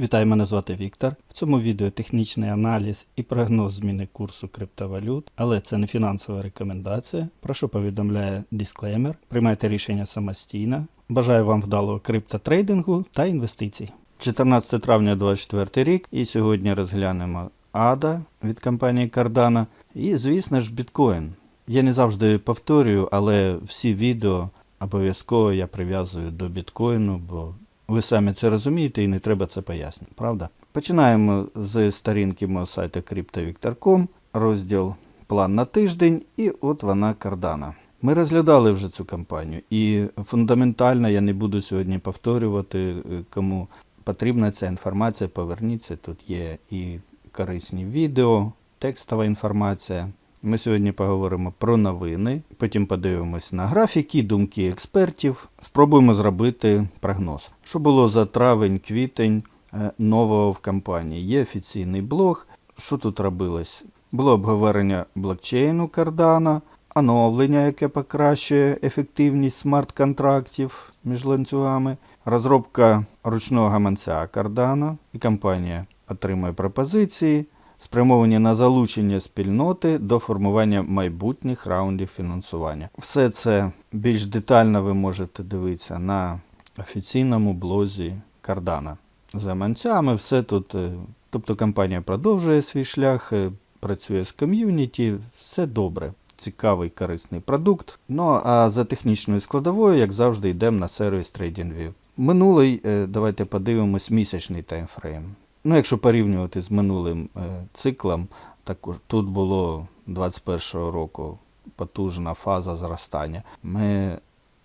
Вітаю, мене звати Віктор. В цьому відео технічний аналіз і прогноз зміни курсу криптовалют, але це не фінансова рекомендація. Про що повідомляє дисклеймер. Приймайте рішення самостійно. Бажаю вам вдалого криптотрейдингу та інвестицій. 14 травня 2024 рік, і сьогодні розглянемо ADA від компанії Cardano і, звісно ж, біткоін. Я не завжди повторюю, але всі відео обов'язково я прив'язую до біткоїну, бо ви самі це розумієте і не треба це пояснювати, правда? Починаємо з сторінки мого сайту CryptoVictor.com, розділ План на тиждень, і от вона кардана. Ми розглядали вже цю кампанію, і фундаментально я не буду сьогодні повторювати, е, кому потрібна ця інформація, поверніться. Тут є і корисні відео, текстова інформація. Ми сьогодні поговоримо про новини, потім подивимось на графіки, думки експертів. Спробуємо зробити прогноз. Що було за травень-квітень е, нового в компанії? Є офіційний блог. Що тут робилось? Було обговорення блокчейну Cardano, оновлення, яке покращує ефективність смарт-контрактів між ланцюгами, розробка ручного гаманця Cardano, і компанія отримує пропозиції спрямовані на залучення спільноти до формування майбутніх раундів фінансування. Все це більш детально ви можете дивитися на офіційному блозі Cardano. За манцями все тут. е, Тобто компанія продовжує свій шлях, е, працює з ком'юніті, все добре. Цікавий корисний продукт. Ну а за технічною складовою, як завжди, йдемо на сервіс TradingView. Минулий, е, давайте подивимось місячний таймфрейм. Ну, якщо порівнювати з минулим е, циклом, також тут було 21-го року потужна фаза зростання. Ми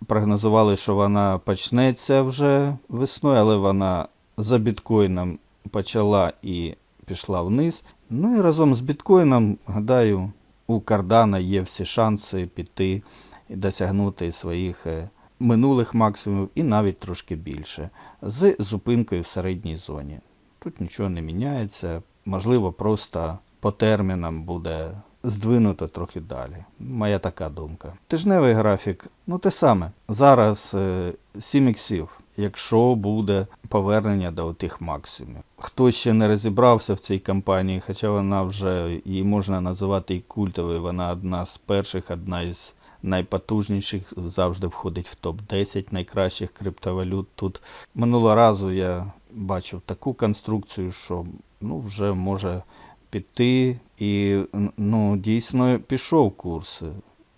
прогнозували, що вона почнеться вже весною, але вона за біткоїном почала і пішла вниз. Ну і разом з біткоїном, гадаю, у Кардана є всі шанси піти і досягнути своїх е, минулих максимумів і навіть трошки більше, з зупинкою в середній зоні. Тут нічого не міняється. Можливо, просто по термінам буде здвинуто трохи далі. Моя така думка. Тижневий графік, ну те саме. Зараз е, 7 іксів, якщо буде повернення до тих максимумів. Хто ще не розібрався в цій кампанії, хоча вона вже її можна називати і культовою, вона одна з перших, одна із найпотужніших, завжди входить в топ-10 найкращих криптовалют. Тут минулого разу я бачив таку конструкцію, що ну, вже може піти. І ну, дійсно пішов курс.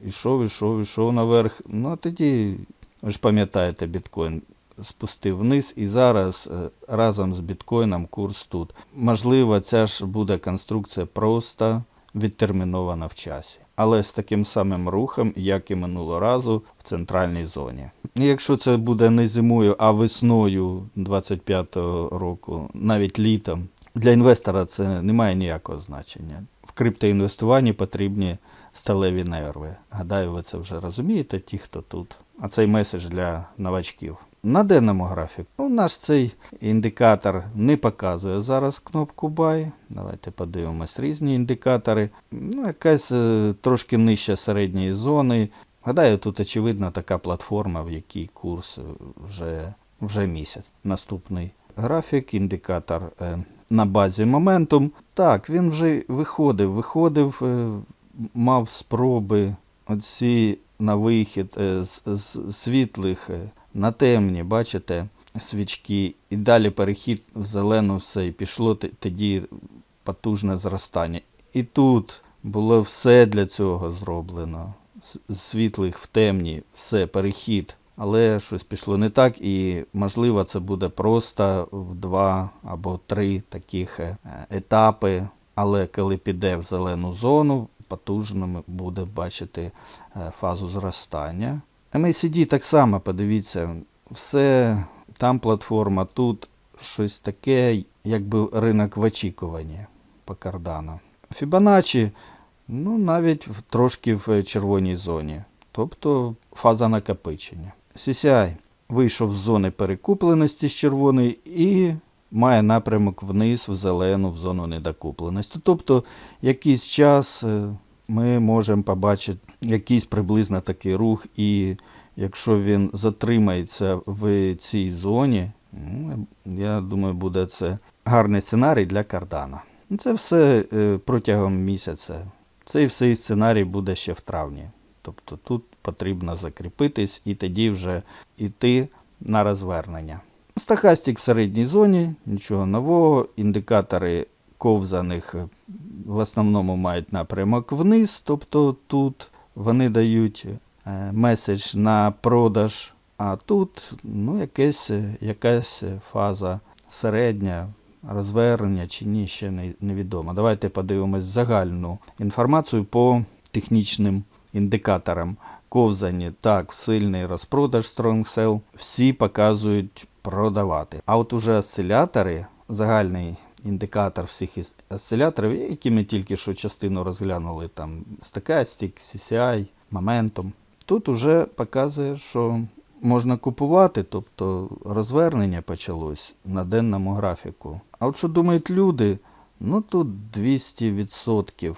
Ішов, ішов, ішов наверх. Ну, а тоді, ви ж пам'ятаєте, біткоін спустив вниз, і зараз е, разом з біткоїном курс тут. Можливо, ця ж буде конструкція просто відтермінована в часі. Але з таким самим рухом, як і минулого разу в центральній зоні. Якщо це буде не зимою, а весною 25-го року, навіть літом, для інвестора це не має ніякого значення. В криптоінвестуванні потрібні сталеві нерви. Гадаю, ви це вже розумієте, ті, хто тут. А цей меседж для новачків. На денному графіку ну, наш цей індикатор не показує зараз кнопку Buy. Давайте подивимось різні індикатори. Ну, якась е, трошки нижче середньої зони. Гадаю, тут очевидно така платформа, в якій курс вже, вже місяць. Наступний графік, індикатор е, на базі моментум. Так, він вже виходив, виходив, е, мав спроби оці на вихід е, з, з світлих на темні, бачите, свічки, і далі перехід в зелену все, і пішло тоді потужне зростання. І тут було все для цього зроблено. З світлих в темні, все, перехід. Але щось пішло не так, і можливо це буде просто в два або три таких е, етапи. Але коли піде в зелену зону, потужним буде бачити е, фазу зростання. MACD так само, подивіться, все там платформа, тут щось таке, якби ринок в очікуванні по кардану. Fibonacci, ну навіть трошки в червоній зоні, тобто фаза накопичення. CCI вийшов з зони перекупленості з червоної і має напрямок вниз в зелену в зону недокупленості. Тобто якийсь час е, ми можемо побачити якийсь приблизно такий рух, і якщо він затримається в цій зоні, Ну, Я думаю, буде це гарний сценарій для кардана. Ну, Це все е, протягом місяця. Цей всей сценарій буде ще в травні. Тобто тут потрібно закріпитись і тоді вже йти на розвернення. Стахастик в середній зоні, нічого нового. Індикатори ковзаних е, в основному мають напрямок вниз, тобто тут вони дають е, меседж на продаж, а тут ну, е, якась фаза середня, розвернення чи ні, ще не, невідомо. Давайте подивимось загальну інформацію по технічним індикаторам. Ковзані, так, сильний розпродаж Strong Sell, всі показують продавати. А от уже осцилятори, загальний індикатор всіх осциляторів, які ми тільки що частину розглянули, там Stochastic, CCI, Momentum, тут уже показує, що можна купувати, тобто розвернення почалось на денному графіку. А от що думають люди? Ну тут 200%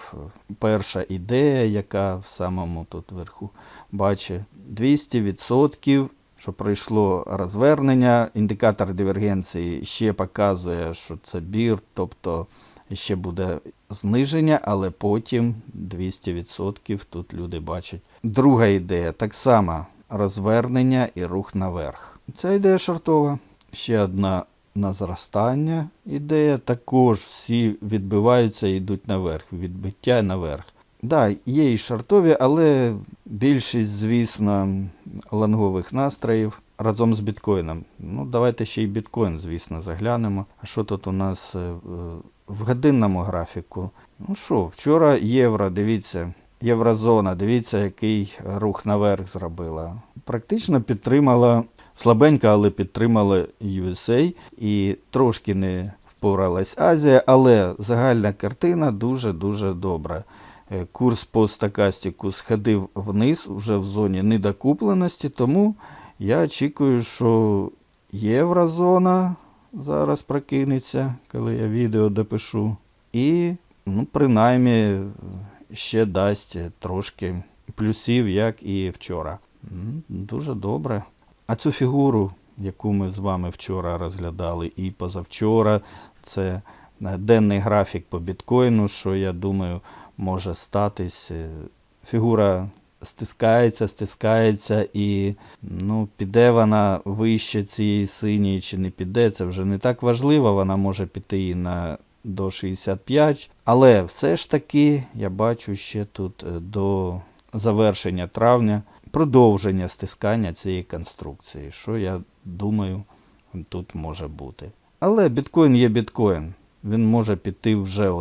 перша ідея, яка в самому тут верху бачить. 200%, що пройшло розвернення. Індикатор дивергенції ще показує, що це бір, тобто ще буде зниження, але потім 200% тут люди бачать. Друга ідея так само розвернення і рух наверх. Це ідея шортова. Ще одна на зростання ідея. Також всі відбиваються і йдуть наверх. Відбиття наверх. Да, є і шортові, але більшість, звісно, лонгових настроїв разом з біткоїном. Ну, давайте ще й біткоін, звісно, заглянемо. А що тут у нас е, в годинному графіку? Ну що, вчора євро, дивіться, єврозона, дивіться, який рух наверх зробила. Практично підтримала слабенько, але підтримала USA і трошки не впоралась Азія, але загальна картина дуже-дуже добра. Е, Курс по стакастику сходив вниз уже в зоні недокупленості, тому я очікую, що єврозона зараз прокинеться, коли я відео допишу. І, ну, принаймні, ще дасть трошки плюсів, як і вчора. Дуже добре. А цю фігуру, яку ми з вами вчора розглядали і позавчора, це е, денний графік по біткоїну, що я думаю, може статись. Е, Фігура стискається, стискається, і ну, піде вона вище цієї синьої чи не піде. Це вже не так важливо. Вона може піти і на до 65. Але все ж таки я бачу ще тут е, до завершення травня продовження стискання цієї конструкції, що я думаю, тут може бути. Але біткоін є біткоін. Він може піти вже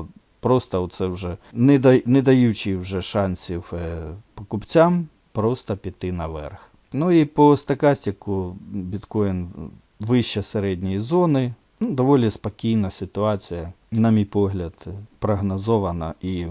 просто оце вже не, да, не даючи вже шансів е, покупцям, просто піти наверх. Ну і по стакастику біткоін вище середньої зони. Ну, доволі спокійна ситуація, на мій погляд, е, прогнозована. І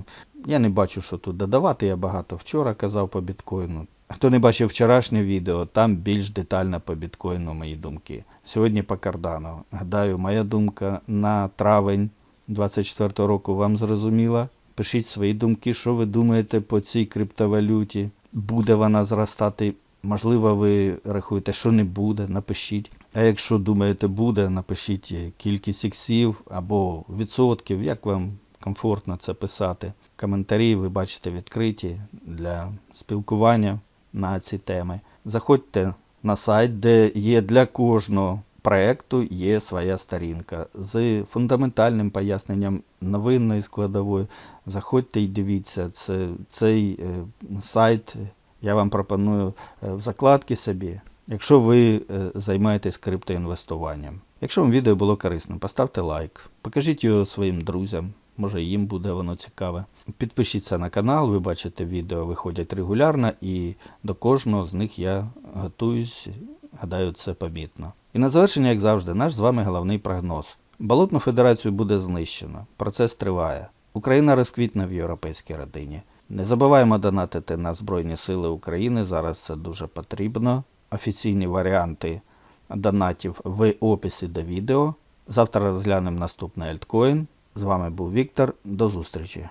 я не бачу, що тут додавати. Я багато вчора казав по біткоїну. Хто не бачив вчорашнє відео, там більш детально по біткоїну мої думки. Сьогодні по кардану. Гадаю, моя думка на травень 24 року вам зрозуміла. Пишіть свої думки, що ви думаєте по цій криптовалюті. Буде вона зростати? Можливо, ви рахуєте, що не буде, напишіть. А якщо думаєте, буде, напишіть кількість іксів або відсотків, як вам комфортно це писати. Коментарі ви бачите відкриті для спілкування на ці теми. Заходьте на сайт, де є для кожного проекту є своя сторінка з фундаментальним поясненням новинної складової. Заходьте і дивіться, це, цей е, сайт я вам пропоную е, в закладки собі, якщо ви е, займаєтесь криптоінвестуванням. Якщо вам відео було корисним, поставте лайк, покажіть його своїм друзям, може їм буде воно цікаве. Підпишіться на канал, ви бачите, відео виходять регулярно і до кожного з них я готуюсь, гадаю, це помітно. І на завершення, як завжди, наш з вами головний прогноз. Болотну федерацію буде знищено. Процес триває. Україна розквітне в європейській родині. Не забуваємо донатити на Збройні Сили України. Зараз це дуже потрібно. Офіційні варіанти донатів в описі до відео. Завтра розглянемо наступний альткоін. З вами був Віктор. До зустрічі!